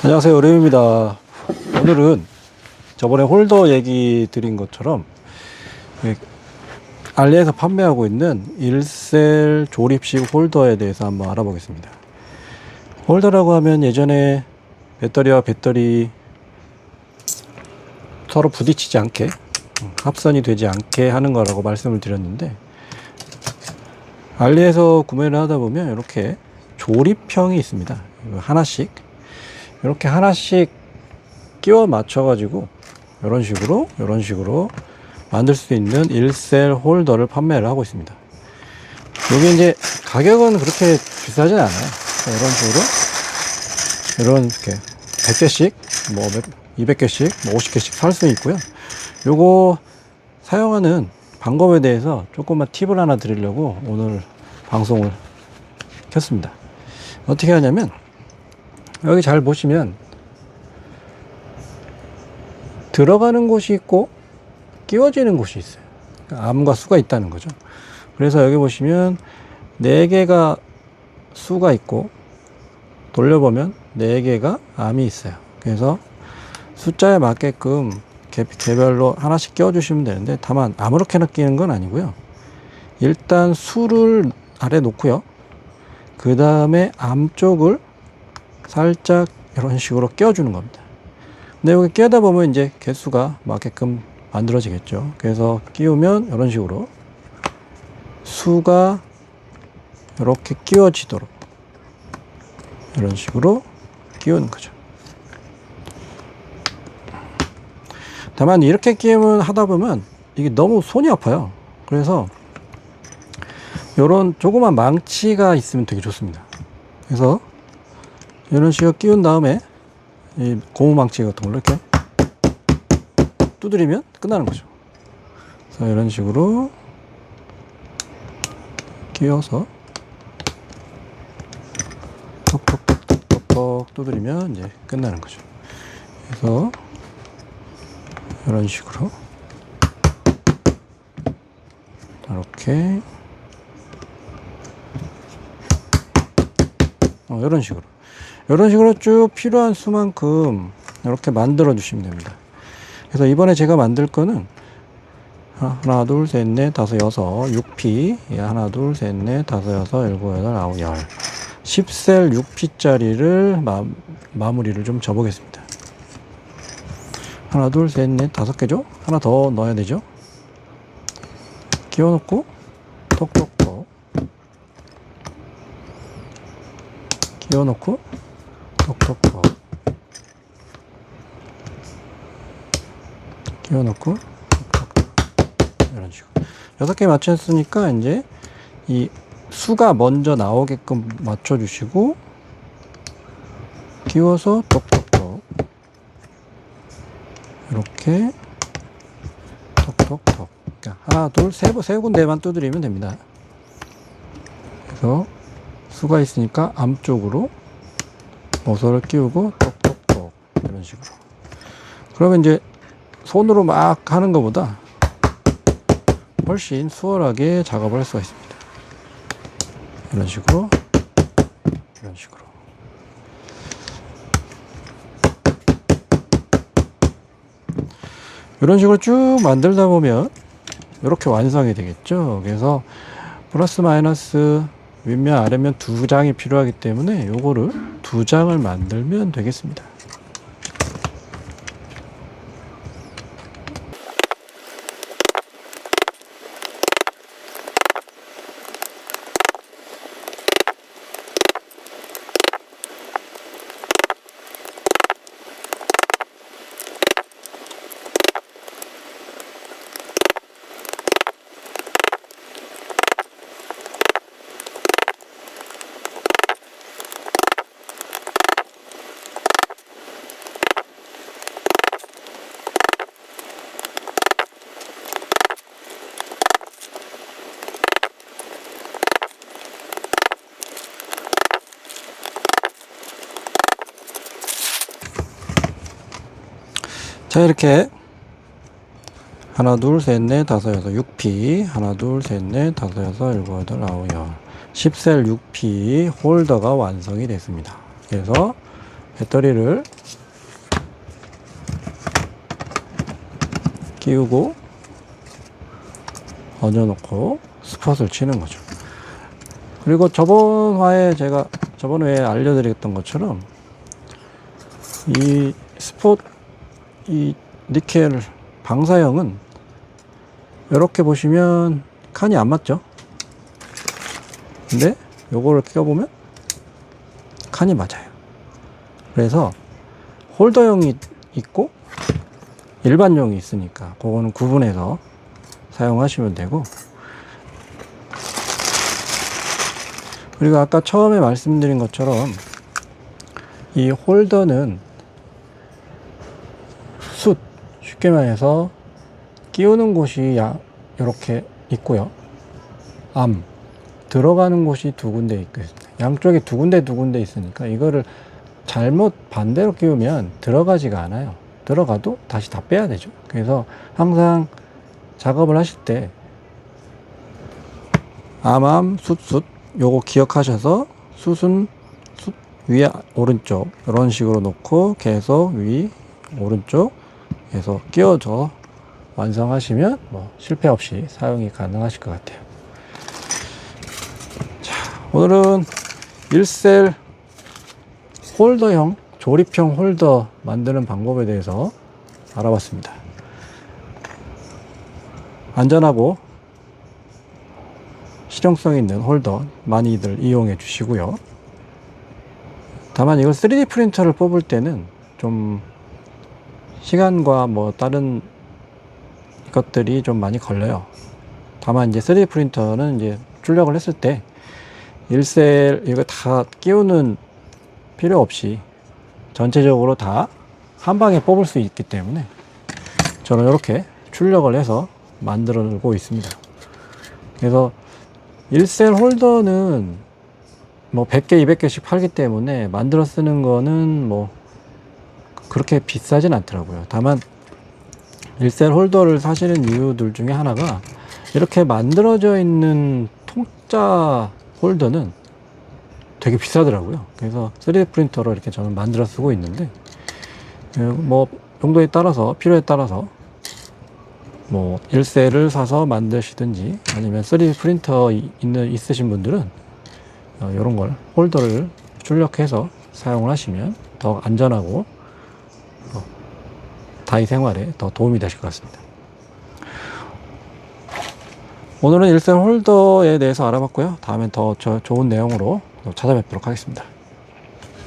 안녕하세요. 의뢰입니다. 오늘은 저번에 홀더 얘기 드린 것처럼 예, 알리에서 판매하고 있는 1셀 조립식 홀더에 대해서 한번 알아보겠습니다. 홀더라고 하면 예전에 배터리와 배터리 서로 부딪히지 않게 음, 합선이 되지 않게 하는 거라고 말씀을 드렸는데 알리에서 구매를 하다 보면 이렇게 조립형이 있습니다. 하나씩 이렇게 하나씩 끼워 맞춰 가지고 이런 식으로 이런 식으로 만들 수 있는 1셀 홀더를 판매를 하고 있습니다. 여기 이제 가격은 그렇게 비싸진 않아요. 이런 식으로 이런 이렇게 100개씩 뭐 200개씩 뭐 50개씩 살 수 있고요. 요거 사용하는 방법에 대해서 조금만 팁을 하나 드리려고 오늘 방송을 켰습니다. 어떻게 하냐면 여기 잘 보시면 들어가는 곳이 있고 끼워지는 곳이 있어요. 그러니까 암과 수가 있다는 거죠. 그래서 여기 보시면 네 개가 수가 있고 돌려보면 네 개가 암이 있어요. 그래서 숫자에 맞게끔 개, 개별로 하나씩 끼워주시면 되는데 다만 아무렇게나 끼는 건 아니고요. 일단 수를 아래 놓고요. 그 다음에 암 쪽을 살짝 이런 식으로 끼워주는 겁니다. 근데 여기 끼우다 보면 이제 개수가 맞게끔 만들어지겠죠. 그래서 끼우면 이런 식으로 수가 이렇게 끼워지도록 이런 식으로 끼우는 거죠. 다만 이렇게 끼우면 하다 보면 이게 너무 손이 아파요. 그래서 이런 조그만 망치가 있으면 되게 좋습니다. 그래서 이런 식으로 끼운 다음에 이 고무망치 같은 걸로 이렇게 두드리면 끝나는 거죠. 그래서 이런 식으로 끼워서 톡톡톡톡톡 두드리면 이제 끝나는 거죠. 그래서 이런 식으로 이렇게 어, 이런 식으로 이런 식으로 쭉 필요한 수만큼 이렇게 만들어 주시면 됩니다. 그래서 이번에 제가 만들 거는 하나, 둘, 셋, 넷, 다섯, 여섯, 6P. 예, 하나, 둘, 셋, 넷, 다섯, 여섯, 일곱, 여덟, 아홉, 열. 10셀 6P짜리를 마, 마무리를 좀 접어보겠습니다. 하나, 둘, 셋, 넷, 다섯 개죠? 하나 더 넣어야 되죠? 끼워 넣고, 톡톡톡. 끼워 넣고, 톡톡톡. 끼워 넣고, 이런 식으로 여섯 개 맞췄으니까 이제 이 수가 먼저 나오게끔 맞춰주시고 끼워서 톡톡톡 이렇게 톡톡톡 그러니까 하나 둘세 세 군데만 두드리면 됩니다. 그래서 수가 있으니까 암 쪽으로 모서를 끼우고 톡톡톡 이런 식으로 그러면 이제 손으로 막 하는 것보다 훨씬 수월하게 작업을 할 수가 있습니다. 이런 식으로, 이런 식으로. 이런 식으로 쭉 만들다 보면 이렇게 완성이 되겠죠. 그래서 플러스 마이너스 윗면 아래면 두 장이 필요하기 때문에 요거를 두 장을 만들면 되겠습니다. 자 이렇게. 하나 둘 셋 넷 다섯 여섯 6P 하나 둘 셋 넷 다섯 여섯 일곱 여덟 아홉 열. 10셀 6P 홀더가 완성이 됐습니다. 그래서 배터리를 끼우고 얹어놓고 스폿을 치는 거죠. 그리고 저번 화에 제가 저번 회에 알려드렸던 것처럼 이 스폿 이 니켈 방사형은 이렇게 보시면 칸이 안 맞죠? 근데 요거를 껴보면 칸이 맞아요. 그래서 홀더형이 있고 일반용이 있으니까 그거는 구분해서 사용하시면 되고 그리고 아까 처음에 말씀드린 것처럼 이 홀더는 쉽게 말해서 끼우는 곳이 야, 이렇게 있고요. 암 들어가는 곳이 두 군데 있고 양쪽에 두 군데 두 군데 있으니까 이거를 잘못 반대로 끼우면 들어가지가 않아요. 들어가도 다시 다 빼야 되죠. 그래서 항상 작업을 하실 때 암암 숯숯 요거 기억하셔서 숯은 숯 위에 오른쪽 이런 식으로 놓고 계속 위 오른쪽 해서 끼워져 완성하시면 뭐 실패 없이 사용이 가능하실 것 같아요. 자, 오늘은 1셀 홀더형 조립형 홀더 만드는 방법에 대해서 알아봤습니다. 안전하고 실용성 있는 홀더 많이들 이용해 주시고요. 다만 이걸 3D 프린터를 뽑을 때는 좀 시간과 뭐 다른 것들이 좀 많이 걸려요. 다만 이제 3D 프린터는 이제 출력을 했을 때 1셀 이거 다 끼우는 필요 없이 전체적으로 다 한 방에 뽑을 수 있기 때문에 저는 이렇게 출력을 해서 만들어고 있습니다. 그래서 1셀 홀더는 뭐 100개, 200개씩 팔기 때문에 만들어 쓰는 거는 뭐 그렇게 비싸진 않더라고요. 다만 1셀 홀더를 사시는 이유들 중에 하나가 이렇게 만들어져 있는 통짜 홀더는 되게 비싸더라고요. 그래서 3D 프린터로 이렇게 저는 만들어 쓰고 있는데 그뭐 용도에 따라서 필요에 따라서 뭐 1셀을 사서 만드시든지 아니면 3D 프린터 이- 있는 있으신 분들은 어, 이런 걸 홀더를 출력해서 사용을 하시면 더 안전하고 어, 다이 생활에 더 도움이 되실 것 같습니다. 오늘은 1셀 홀더에 대해서 알아봤고요. 다음엔 더 저- 좋은 내용으로 또 찾아뵙도록 하겠습니다.